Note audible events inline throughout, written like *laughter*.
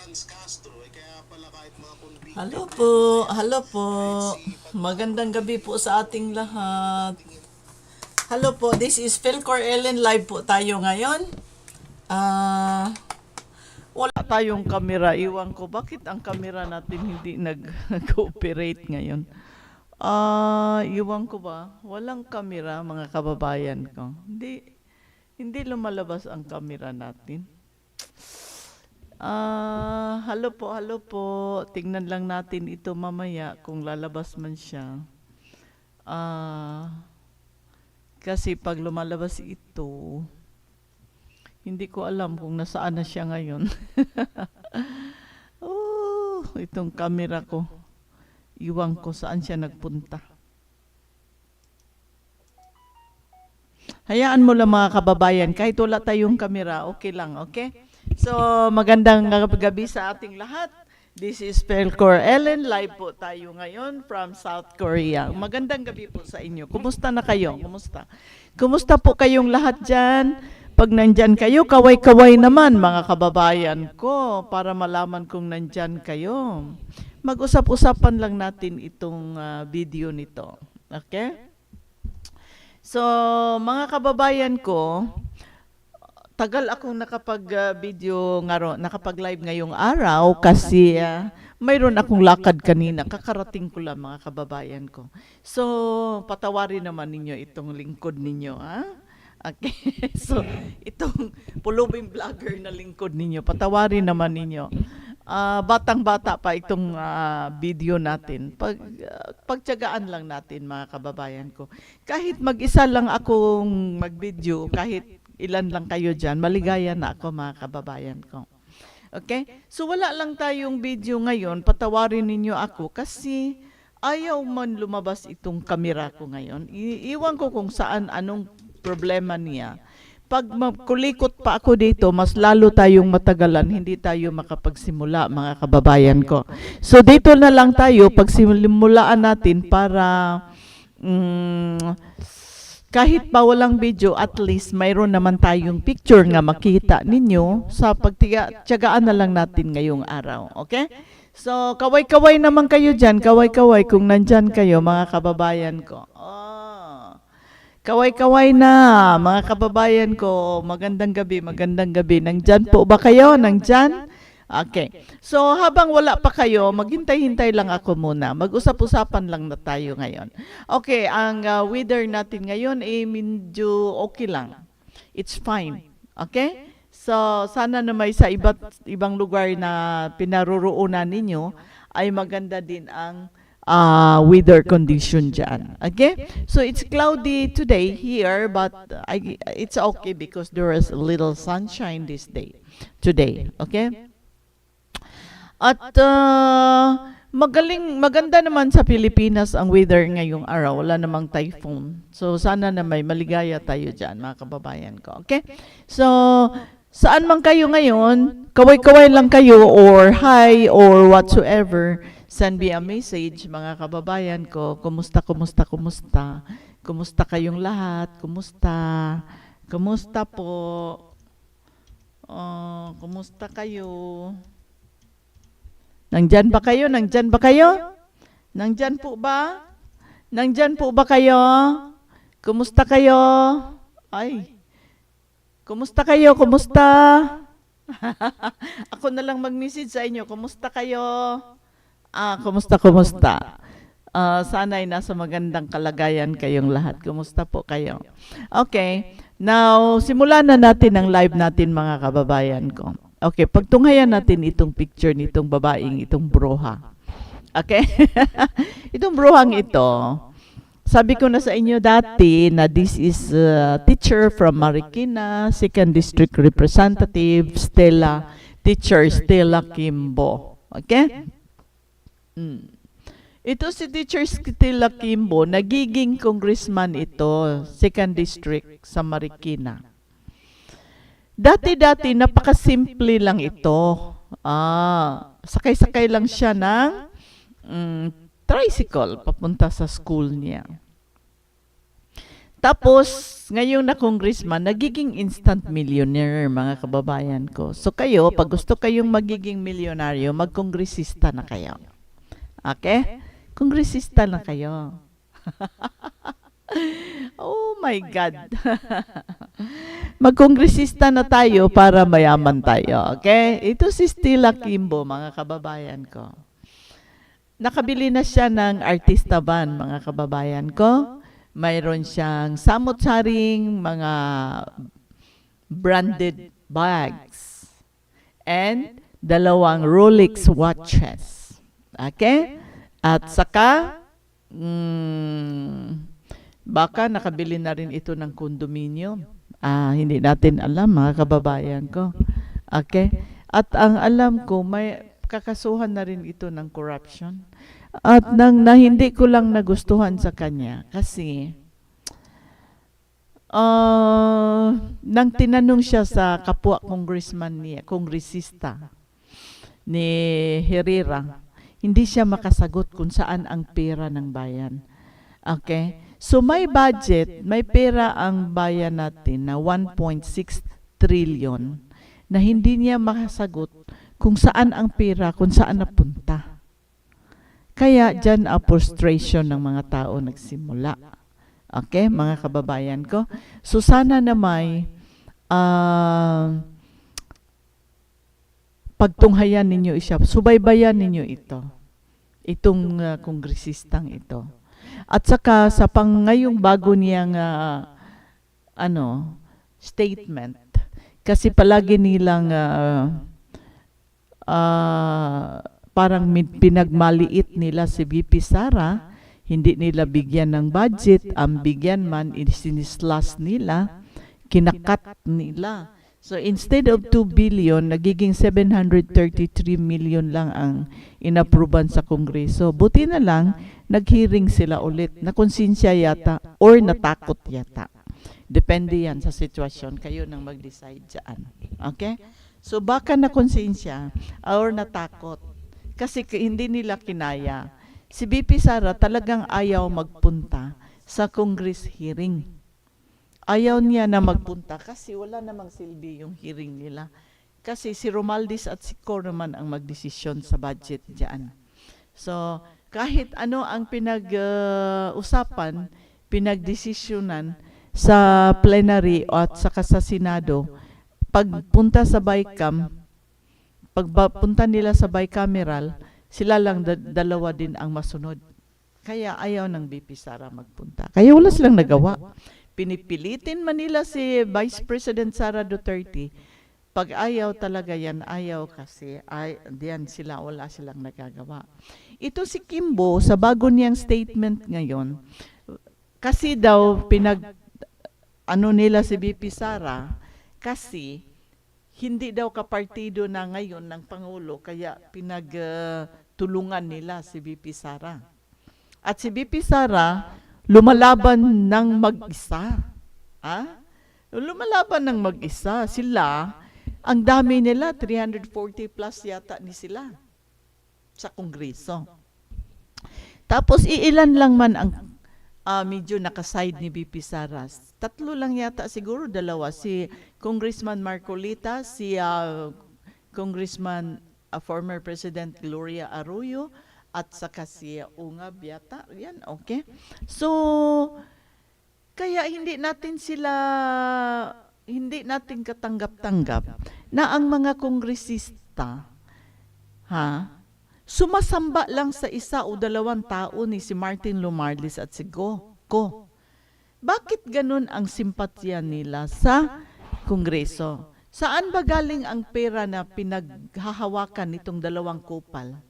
Franz Castro, eh, kaya pala kahit mga convicted Hello po, hello po. Magandang gabi po sa ating lahat. Hello po, this is Philcor Ellen live po tayo ngayon. Ah, wala tayong kamera. Iwan ko, bakit ang kamera natin hindi nag-cooperate ngayon? Ah, iwan ko ba? Walang kamera, mga kababayan ko. Hindi, hindi lumalabas ang kamera natin. Ah, hello po, hello po. Tingnan lang natin ito mamaya kung lalabas man siya. Ah, kasi pag lumalabas ito, hindi ko alam kung nasaan na siya ngayon. *laughs* oh, itong camera ko. Iwan ko saan siya nagpunta. Hayaan mo lang mga kababayan, kahit wala tayong kamera, okay lang, okay? So, magandang gabi sa ating lahat. This is Pelcor Ellen. Live po tayo ngayon from South Korea. Magandang gabi po sa inyo. Kumusta na kayo? Kumusta? Kumusta po kayong lahat dyan? Pag nandyan kayo, kaway-kaway naman mga kababayan ko para malaman kung nandyan kayo. Mag-usap-usapan lang natin itong ah, video nito. Okay? So, mga kababayan ko, tagal akong nakapag-video ngaro, nakapag-live ngayong araw kasi ah, mayroon akong lakad kanina. Kakarating ko lang mga kababayan ko. So, patawarin naman ninyo itong lingkod ninyo, ha? *laughs* Okay. *laughs* so, itong pulubing vlogger na lingkod ninyo, patawarin naman ninyo. Ah, batang-bata pa itong ah, video natin. Pag ah, pagtiyagaan lang natin mga kababayan ko. Kahit mag-isa lang akong mag-video, kahit ilan lang kayo diyan, maligaya na ako mga kababayan ko. Okay? So wala lang tayong video ngayon, patawarin ninyo ako kasi ayaw man lumabas itong kamera ko ngayon. I- iwan ko kung saan anong problema niya. Pag makulikot pa ako dito, mas lalo tayong matagalan, hindi tayo makapagsimula, mga kababayan ko. So dito na lang tayo, pagsimulaan natin para mm, kahit pa walang video, at least mayroon naman tayong picture nga makita ninyo sa pagtiyagaan na lang natin ngayong araw. Okay? So, kaway-kaway naman kayo dyan, kaway-kaway kung nandyan kayo, mga kababayan ko. Oh. Kaway-kaway na, mga kababayan ko. Magandang gabi, magandang gabi. Nandyan po ba kayo? Nandyan? Okay. So, habang wala pa kayo, maghintay-hintay lang ako muna. Mag-usap-usapan lang na tayo ngayon. Okay, ang uh, weather natin ngayon ay medyo okay lang. It's fine. Okay? So, sana na may sa iba't ibang lugar na pinaroroonan ninyo ay maganda din ang uh, weather condition dyan. Okay? So, it's cloudy today here, but I, it's okay because there is a little sunshine this day, today. Okay? At uh, magaling maganda naman sa Pilipinas ang weather ngayong araw. Wala namang typhoon. So sana na may maligaya tayo diyan, mga kababayan ko. Okay? So saan man kayo ngayon, kaway-kaway lang kayo or hi or whatsoever, send me a message mga kababayan ko. Kumusta, kumusta, kumusta? Kumusta kayong lahat? Kumusta? Kumusta po? Oh, kumusta kayo? Nandyan ba kayo? Nandyan ba kayo? Nandyan po ba? Nandyan po ba kayo? Kumusta kayo? Ay. Kumusta kayo? Kumusta? *laughs* Ako na lang mag-message sa inyo. Kumusta kayo? Ah, kumusta, kumusta? Ah, sana'y nasa magandang kalagayan kayong lahat. Kumusta po kayo? Okay. Now, simulan na natin ang live natin mga kababayan ko. Okay, pagtunghayan natin itong picture nitong babaeng itong broha. Okay? *laughs* itong brohang ito, sabi ko na sa inyo dati na this is a teacher from Marikina, second district representative, Stella, teacher Stella Kimbo. Okay? Mm. Ito si teacher Stella Kimbo, nagiging congressman ito, second district sa Marikina. Dati-dati, napakasimple lang ito. Ah, sakay-sakay lang siya ng mm, tricycle papunta sa school niya. Tapos, ngayon na congressman, nagiging instant millionaire, mga kababayan ko. So kayo, pag gusto kayong magiging milyonaryo, magkongresista na kayo. Okay? Kongresista na kayo. *laughs* oh my God. *laughs* Magkongresista na tayo para mayaman tayo. Okay? Ito si Stella Kimbo, mga kababayan ko. Nakabili na siya ng artista van, mga kababayan ko. Mayroon siyang samot-saring mga branded bags and dalawang Rolex watches. Okay? At saka, mm, baka nakabili na rin ito ng condominium. Ah, hindi natin alam, mga kababayan ko. Okay? At ang alam ko, may kakasuhan na rin ito ng corruption. At nang na hindi ko lang nagustuhan sa kanya kasi uh, nang tinanong siya sa kapwa congressman niya, kongresista ni Herrera, hindi siya makasagot kung saan ang pera ng bayan. Okay? So may budget, may pera ang bayan natin na 1.6 trillion na hindi niya makasagot kung saan ang pera, kung saan napunta. Kaya dyan ang frustration ng mga tao nagsimula. Okay, mga kababayan ko. So sana na may ah, pagtunghayan ninyo isya, subaybayan ninyo ito. Itong ah, kongresistang ito. At saka sa pang ngayong bago niyang ah, ano, statement, kasi palagi nilang ah, ah, parang pinagmaliit nila si VP Sara, hindi nila bigyan ng budget, ang bigyan man isinislas nila, kinakat nila. So instead of 2 billion, nagiging 733 million lang ang inapruban sa Kongreso. Buti na lang, nag-hearing sila ulit. Nakonsensya yata or natakot yata. Depende yan sa sitwasyon. Kayo nang mag-decide dyan. Okay? So baka nakonsensya or natakot. Kasi hindi nila kinaya. Si BP Sara talagang ayaw magpunta sa Congress hearing. Ayaw niya na magpunta kasi wala namang silbi yung hearing nila. Kasi si Romaldis at si Cor naman ang magdesisyon sa budget diyan. So, kahit ano ang pinag-usapan, pinagdesisyonan sa plenary at saka sa Senado, pagpunta sa BICAM, pagpunta nila sa bicameral, sila lang da- dalawa din ang masunod. Kaya ayaw ng BP Sara magpunta. Kaya wala silang nagawa. Pinipilitin man nila si Vice President Sara Duterte. Pag ayaw talaga yan, ayaw kasi, ay, diyan sila, wala silang nagagawa. Ito si Kimbo, sa bago niyang statement ngayon, kasi daw pinag, ano nila si BP Sara, kasi hindi daw kapartido na ngayon ng Pangulo, kaya pinagtulungan nila si BP Sara. At si BP Sara, lumalaban ng mag-isa. Ha? Lumalaban ng mag-isa. Sila, ang dami nila, 340 plus yata ni sila sa Kongreso. Tapos iilan lang man ang ah, medyo nakaside ni BP Saras. Tatlo lang yata siguro, dalawa. Si Congressman Marcolita, si ah, Congressman ah, former President Gloria Arroyo, at saka si Unga Biata. Yan, okay. So, kaya hindi natin sila, hindi natin katanggap-tanggap na ang mga kongresista, ha, sumasamba lang sa isa o dalawang tao ni si Martin Lumarlis at si Go. Ko. Bakit ganun ang simpatya nila sa Kongreso? Saan ba galing ang pera na pinaghahawakan nitong dalawang kupal?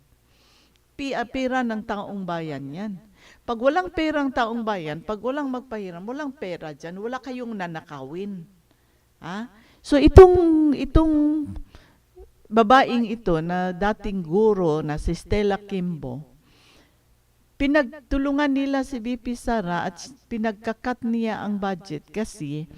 Pi- pera ng taong bayan yan. Pag walang perang taong bayan, pag walang magpahiram, walang pera dyan, wala kayong nanakawin. Ha? So itong, itong babaeng ito na dating guro na si Stella Kimbo, pinagtulungan nila si BP Sara at pinagkakat niya ang budget kasi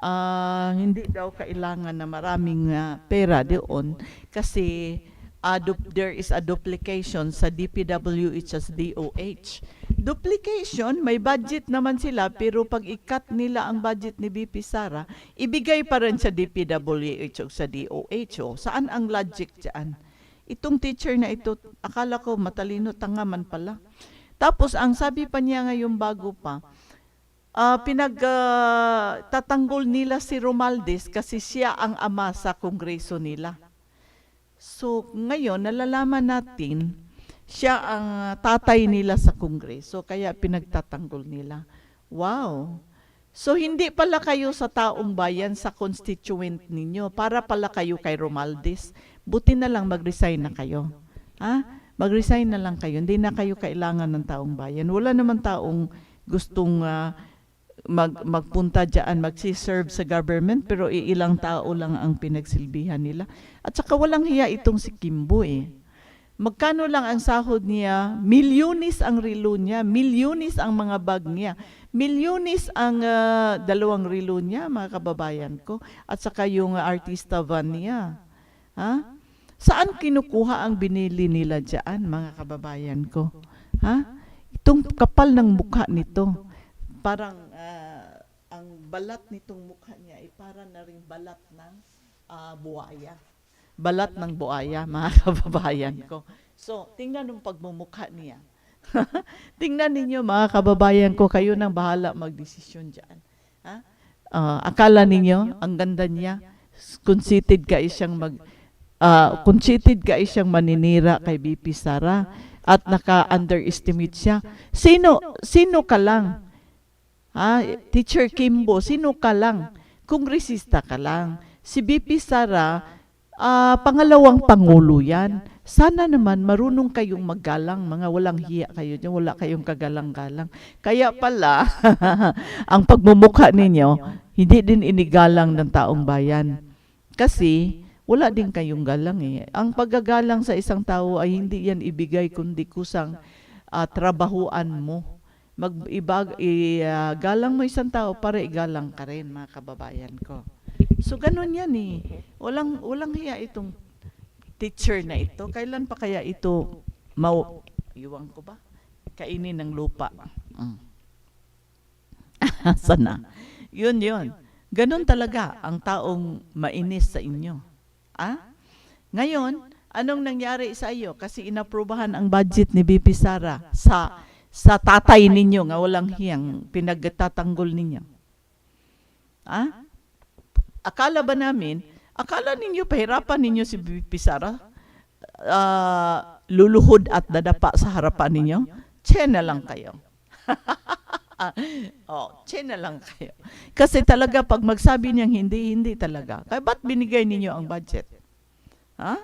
ah, hindi daw kailangan na maraming ah, pera doon kasi uh, there is a duplication sa DPWH as DOH. Duplication, may budget naman sila, pero pag ikat nila ang budget ni BP Sara, ibigay pa rin sa DPWH o sa DOH. O. Saan ang logic dyan? Itong teacher na ito, akala ko matalino, tanga man pala. Tapos, ang sabi pa niya ngayon bago pa, ah pinag ah, tatanggol nila si Romaldes kasi siya ang ama sa kongreso nila. So, ngayon, nalalaman natin, siya ang tatay nila sa kongreso, kaya pinagtatanggol nila. Wow! So, hindi pala kayo sa taong bayan, sa constituent ninyo, para pala kayo kay Romaldes. Buti na lang mag-resign na kayo. Ha? Mag-resign na lang kayo. Hindi na kayo kailangan ng taong bayan. Wala naman taong gustong ah, mag, magpunta dyan, magsiserve sa government, pero iilang tao lang ang pinagsilbihan nila. At saka walang hiya itong si Kimbo eh. Magkano lang ang sahod niya? Milyonis ang relo niya, milyonis ang mga bag niya, milyonis ang ah, dalawang relo niya, mga kababayan ko, at saka yung ah, artista van niya. Ha? Saan kinukuha ang binili nila dyan, mga kababayan ko? Ha? Itong kapal ng mukha nito, parang ah, ang balat nitong mukha niya ay parang na rin balat ng ah, buhaya. Balat ng buhaya, mga kababayan ko. So, tingnan ng pagmumukha niya. *laughs* tingnan ninyo, mga kababayan ko, kayo nang bahala magdesisyon dyan. Ha? Ah, akala ninyo, ang ganda niya, conceited ka siyang mag, ah, conceited ka siyang maninira kay BP Sara at naka-underestimate siya. Sino, sino ka lang? Ha? Teacher Kimbo, sino ka lang? Kongresista ka lang. Si BP Sara, ah, pangalawang pangulo yan. Sana naman marunong kayong maggalang, mga walang hiya kayo dyan, wala kayong kagalang-galang. Kaya pala, *laughs* ang pagmumukha ninyo, hindi din inigalang ng taong bayan. Kasi, wala din kayong galang eh. Ang paggagalang sa isang tao ay hindi yan ibigay kundi kusang ah, trabahuan mo. Mag-ibag, galang mo isang tao para igalang ka rin, mga kababayan ko. So, ganun yan eh. Walang, walang hiya itong teacher na ito. Kailan pa kaya ito mau... Iwan ko ba? Kainin ng lupa. Mm. *laughs* Sana. Yun, yun. Ganun talaga ang taong mainis sa inyo. Ah? Ngayon, anong nangyari sa iyo? Kasi inaprubahan ang budget ni BP Sara sa sa tatay ninyo nga walang hiyang pinagtatanggol ninyo. Ah? Akala ba namin, akala ninyo pahirapan ninyo si BP Sara? Ah, luluhod at dadapa sa harapan ninyo? Tse na lang kayo. *laughs* oh, tse na lang kayo. Kasi talaga pag magsabi niyang hindi, hindi talaga. Kaya ba't binigay ninyo ang budget? Ha?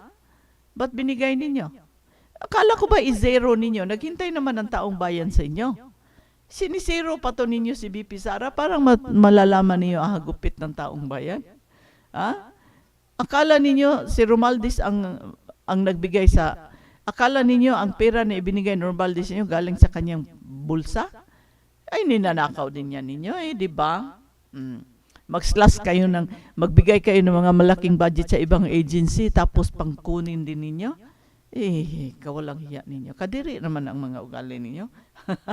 Ba't binigay ninyo? Akala ko ba i-zero ninyo? Naghintay naman ang taong bayan sa inyo. Sinisiro pa to ninyo si BP Sara, parang ma- malalaman niyo ang hagupit ng taong bayan. Ha? Akala ninyo si Romaldes ang ang nagbigay sa Akala ninyo ang pera na ibinigay ni Romaldes sa inyo galing sa kanyang bulsa? Ay ninanakaw din yan ninyo eh, di ba? Mm. Mag-slash kayo ng magbigay kayo ng mga malaking budget sa ibang agency tapos pangkunin din ninyo. Eh, kawalang hiya ninyo. Kadiri naman ang mga ugali ninyo.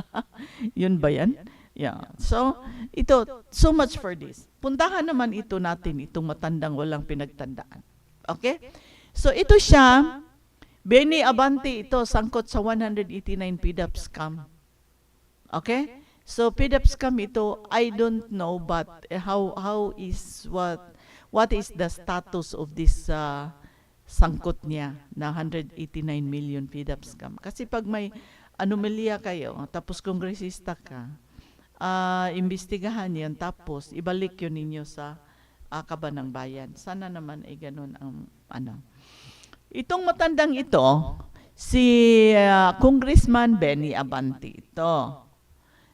*laughs* Yun ba yan? Yeah. So, ito, so much for this. Puntahan naman ito natin, itong matandang walang pinagtandaan. Okay? So, ito siya, Benny Abante, ito, sangkot sa 189 PDAP scam. Okay? So, PDAP scam ito, I don't know, but how how is, what what is the status of this uh, sangkot niya na 189 million PDAP scam? Kasi pag may anomalya kayo, tapos kongresista ka, ah imbestigahan yan, tapos ibalik yun ninyo sa uh, kabanang bayan. Sana naman ay ganun ang ano. Itong matandang ito, si ah, Congressman Benny Abante ito.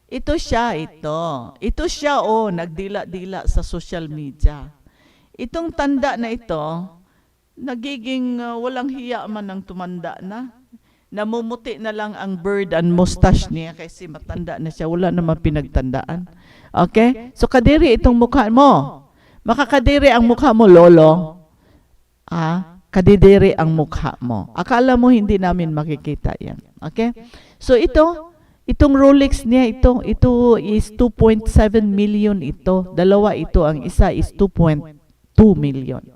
Ito siya, ito. Ito siya, oh, nagdila-dila sa social media. Itong tanda na ito, nagiging ah, walang hiya man ng tumanda na. Namumuti na lang ang bird and mustache niya kasi matanda na siya. Wala naman pinagtandaan. Okay? So, kadiri itong mukha mo. Makakadiri ang mukha mo, lolo. Ah, kadidiri ang mukha mo. Akala mo hindi namin makikita yan. Okay? So ito, itong Rolex niya, ito, ito is 2.7 million ito. Dalawa ito, ang isa is 2.2 million.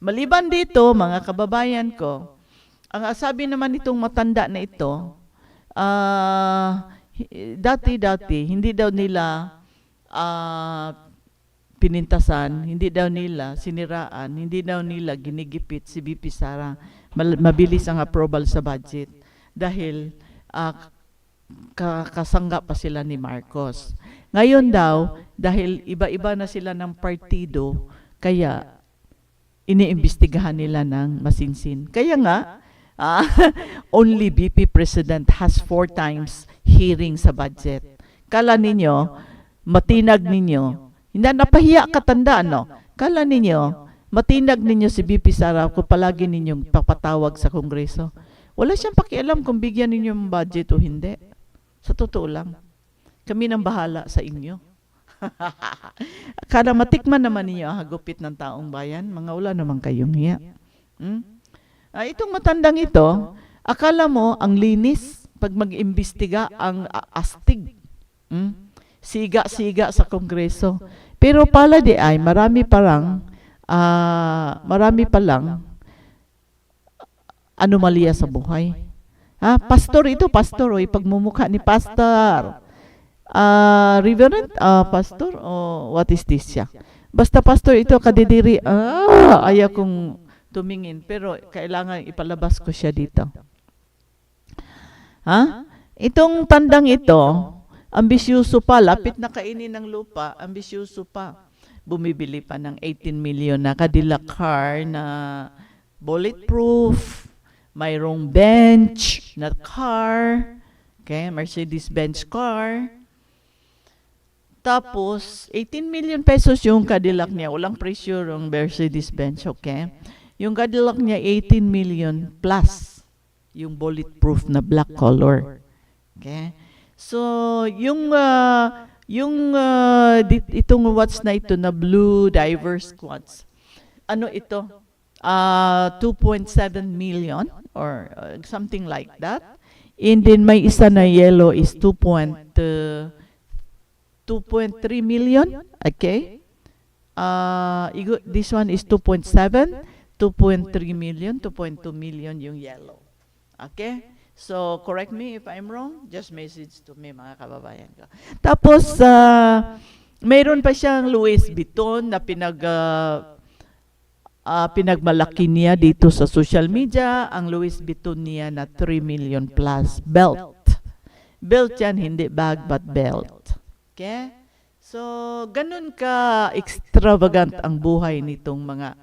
Maliban dito, mga kababayan ko, ang sabi naman itong matanda na ito, ah, hi- dati-dati, hindi daw nila ah, pinintasan, hindi daw nila siniraan, hindi daw nila ginigipit si BP Sara. Mabilis ang approval sa budget dahil ah, ka- kasangga pa sila ni Marcos. Ngayon daw, dahil iba-iba na sila ng partido, kaya iniimbestigahan nila ng masinsin. Kaya nga, ah, *laughs* only BP President has four times hearing sa budget. Kala ninyo, matinag ninyo, hindi napahiya katandaan, no? Kala ninyo, matinag ninyo si BP Sara kung palagi ninyong papatawag sa Kongreso. Wala siyang pakialam kung bigyan ninyo ng budget o hindi. Sa totoo lang. Kami nang bahala sa inyo. Kada matikman naman ninyo ang hagupit ng taong bayan, mga wala naman kayong hiya. Hmm? Ah, itong matandang ito, akala mo ang linis pag mag-imbestiga ang astig. Hmm? Siga-siga sa kongreso. Pero pala di ay, marami parang, ah, marami pa lang anomalya sa buhay. Ha? Pastor ito, pastor, oy, pagmumukha ni pastor. Ah, reverend, ah, pastor, o what is this siya? Basta pastor ito, kadidiri, ah, ayaw kong tumingin, pero kailangan ipalabas ko siya dito. Ha? Itong tandang ito, ambisyoso pa, lapit na kainin ng lupa, ambisyoso pa. Bumibili pa ng 18 million na Cadillac car na bulletproof, mayroong bench na car, okay, Mercedes-Benz car. Tapos, 18 million pesos yung Cadillac niya. Walang presyo yung Mercedes-Benz, okay? Yung Cadillac niya, 18 million plus yung bulletproof na black color. Okay? So, yung ah, yung ah, dit- itong watch na ito na blue diverse watch. Ano ito? Ah, 2.7 million or uh, something like that. And then may isa na yellow is 2. uh, 2.3 million. Okay? Uh, this one is 2.7, 2.3 million, 2.2 million yung yellow. Okay? So, correct me if I'm wrong. Just message to me, mga kababayan ko. Tapos, uh, mayroon pa siyang Louis Vuitton na pinag, uh, uh, pinagmalaki niya dito sa social media. Ang Louis Vuitton niya na 3 million plus belt. Belt yan, hindi bag but belt. Okay? So, ganun ka extravagant ang buhay nitong mga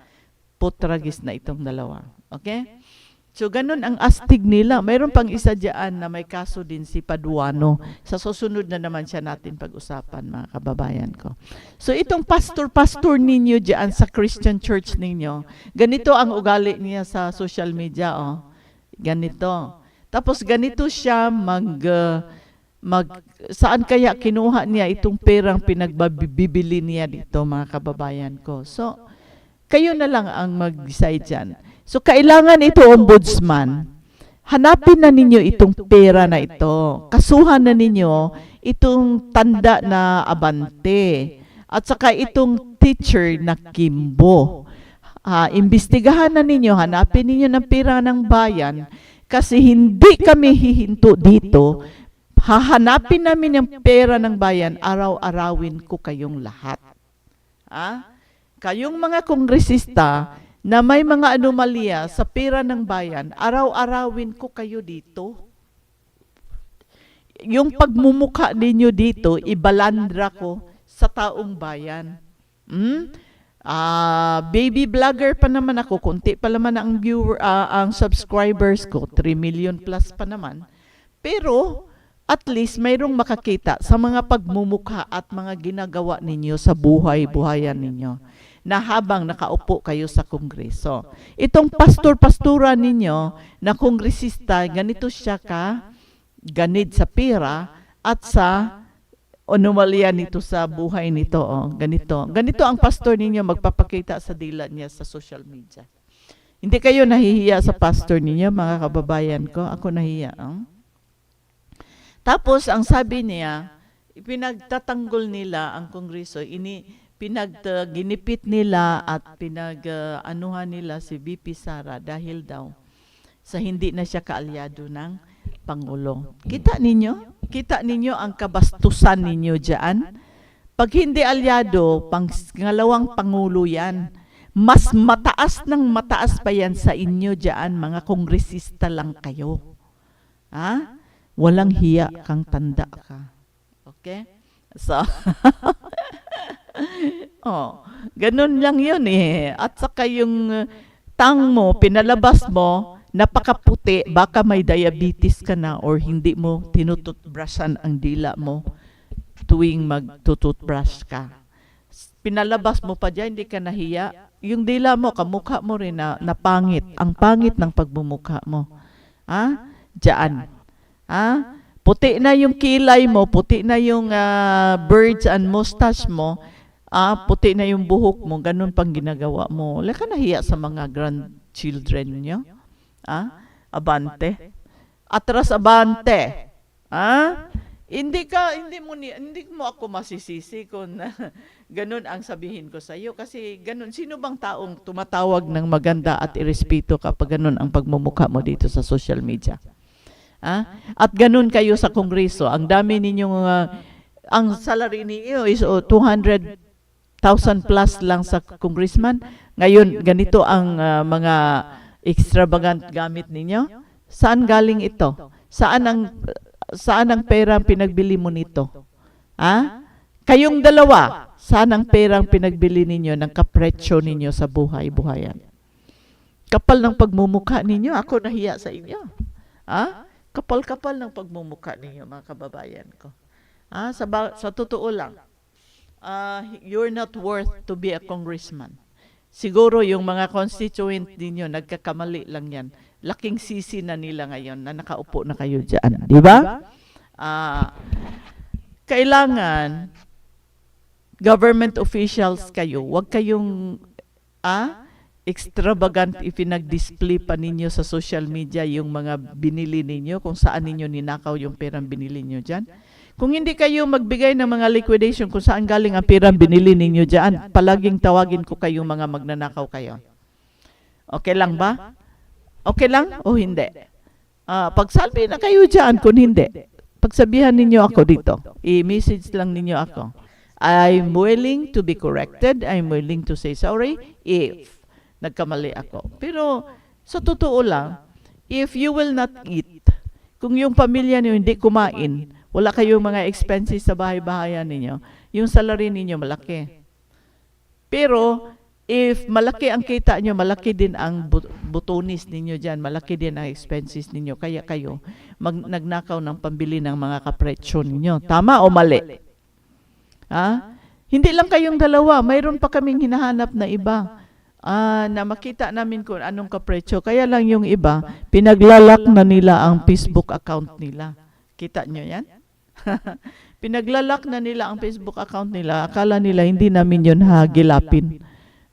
putragis na itong dalawa. Okay? So, ganun ang astig nila. Mayroon pang isa dyan na may kaso din si Paduano. Sa susunod na naman siya natin pag-usapan, mga kababayan ko. So, itong pastor-pastor ninyo dyan sa Christian church ninyo, ganito ang ugali niya sa social media, oh. Ganito. Tapos ganito siya mag... uh, mag saan kaya kinuha niya itong perang pinagbibili niya dito mga kababayan ko. So, kayo na lang ang mag-decide dyan. So, kailangan ito, ombudsman, hanapin na ninyo itong pera na ito. Kasuhan na ninyo itong tanda na abante. At saka itong teacher na Kimbo. Ah, imbestigahan na ninyo, hanapin ninyo ng pera ng bayan kasi hindi kami hihinto dito hahanapin namin yung pera ng bayan, araw-arawin ko kayong lahat. Ah? Kayong mga kongresista na may mga anomalya sa pera ng bayan, araw-arawin ko kayo dito. Yung pagmumukha ninyo dito, ibalandra ko sa taong bayan. Hmm? Ah, baby vlogger pa naman ako, konti pa naman ang viewer, ah, ang subscribers ko, 3 million plus pa naman. Pero at least mayroong makakita sa mga pagmumukha at mga ginagawa ninyo sa buhay-buhayan ninyo na habang nakaupo kayo sa kongreso. Itong pastor-pastura ninyo na kongresista, ganito siya ka, ganid sa pera at sa anomalya nito sa buhay nito. Oh, ganito. Ganito ang pastor ninyo magpapakita sa dila niya sa social media. Hindi kayo nahihiya sa pastor ninyo, mga kababayan ko. Ako nahiya. oh. Tapos, ang sabi niya, pinagtatanggol nila ang kongreso, ini, pinag, ginipit nila at pinag, uh, anuhan nila si VP Sara dahil daw sa hindi na siya kaalyado ng Pangulo. Kita ninyo? Kita ninyo ang kabastusan ninyo dyan? Pag hindi alyado, pang ngalawang Pangulo yan. Mas mataas ng mataas pa yan sa inyo dyan, mga kongresista lang kayo. Ha? Walang hiya kang tanda ka. Okay? So, *laughs* oh, ganun lang yun eh. At saka yung uh, tang mo, pinalabas mo, napakaputi, baka may diabetes ka na or hindi mo tinututbrushan ang dila mo tuwing magtututbrush ka. Pinalabas mo pa dyan, hindi ka nahiya. Yung dila mo, kamukha mo rin na, na pangit. Ang pangit ng pagbumukha mo. Ha? Diyan. Ha? Puti na yung kilay mo, puti na yung ah, birds and mustache mo, ah, puti na yung buhok mo, ganun pang ginagawa mo. Wala ka nahiya sa mga grandchildren nyo? Ah? Abante. Atras abante. Ah? Hindi ka hindi mo ni, hindi mo ako masisisi kung *laughs* ganun ang sabihin ko sa iyo kasi ganun sino bang taong tumatawag ng maganda at irespeto kapag ganun ang pagmumukha mo dito sa social media? Ah? At ganun kayo sa kongreso. Ang dami ninyong uh, ang salary niyo is oh, 200,000 plus lang sa congressman. Ngayon ganito ang uh, mga extravagant gamit ninyo? Saan galing ito? Saan ang saan ang pera ang pinagbili mo nito? Ha? Kayong dalawa, saan ang pera ang pinagbili ninyo ng kapretsyo ninyo sa buhay-buhayan? Kapal ng pagmumukha ninyo, ako nahiya sa inyo. Ha? Kapal-kapal ng pagmumukha ninyo, mga kababayan ko. Ha? Sa, ba- sa totoo lang, ah, you're not worth to be a congressman. Siguro yung mga constituent ninyo, nagkakamali lang yan. Laking sisi na nila ngayon na nakaupo na kayo dyan. Di ba? Ah, kailangan government officials kayo, wag kayong ah, extravagant ipinag-display pa ninyo sa social media yung mga binili ninyo, kung saan ninyo ninakaw yung perang binili nyo dyan. Kung hindi kayo magbigay ng mga liquidation kung saan galing ang perang binili ninyo dyan, palaging tawagin ko kayo mga magnanakaw kayo. Okay lang ba? Okay lang o hindi? Ah, pagsalbi na kayo dyan kung hindi. Pagsabihan ninyo ako dito. I-message lang ninyo ako. I'm willing to be corrected. I'm willing to say sorry if nagkamali ako. Pero sa totoo lang, if you will not eat, kung yung pamilya niyo hindi kumain, wala kayong mga expenses sa bahay-bahayan ninyo, yung salary ninyo malaki. Pero if malaki ang kita nyo, malaki din ang bu- butonis ninyo dyan, malaki din ang expenses ninyo, kaya kayo mag, nagnakaw ng pambili ng mga kapretsyo ninyo. Tama o mali? Ha? Hindi lang kayong dalawa, mayroon pa kaming hinahanap na iba. Ah, na makita namin kung anong kapretsyo. Kaya lang yung iba, pinaglalak na nila ang Facebook account nila. Kita nyo yan? *laughs* Pinaglalak na nila ang Facebook account nila. Akala nila hindi namin yun hagilapin.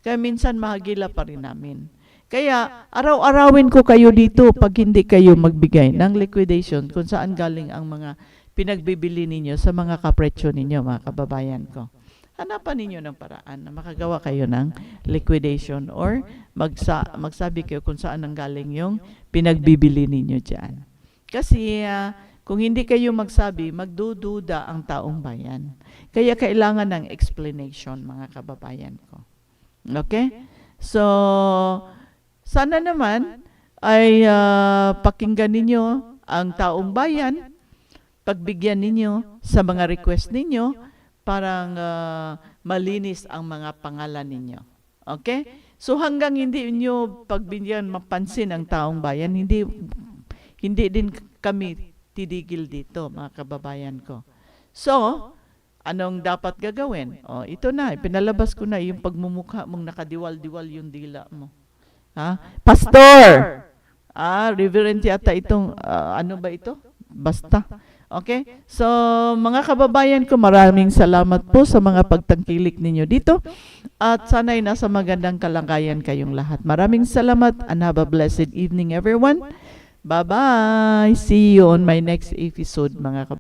Kaya minsan mahagila pa rin namin. Kaya araw-arawin ko kayo dito pag hindi kayo magbigay ng liquidation kung saan galing ang mga pinagbibili ninyo sa mga kapretsyo ninyo, mga kababayan ko. Hanapan ninyo ng paraan na makagawa kayo ng liquidation or magsa magsabi kayo kung saan ang galing yung pinagbibili ninyo dyan. Kasi ah, kung hindi kayo magsabi, magdududa ang taong bayan. Kaya kailangan ng explanation, mga kababayan ko. Okay? So, sana naman ay ah, pakinggan ninyo ang taong bayan, pagbigyan ninyo sa mga request ninyo, parang ah, malinis ang mga pangalan ninyo. Okay? So hanggang hindi niyo pagbigyan mapansin ang taong bayan, hindi hindi din kami tidigil dito, mga kababayan ko. So, anong dapat gagawin? O, ito na, pinalabas ko na yung pagmumukha mong nakadiwal-diwal yung dila mo. Ha? Pastor! Ah, reverend yata itong, ah, ano ba ito? Basta. Okay? So, mga kababayan ko, maraming salamat po sa mga pagtangkilik ninyo dito. At sana'y nasa magandang kalagayan kayong lahat. Maraming salamat and have a blessed evening everyone. Bye-bye. See you on my next episode mga kababayan.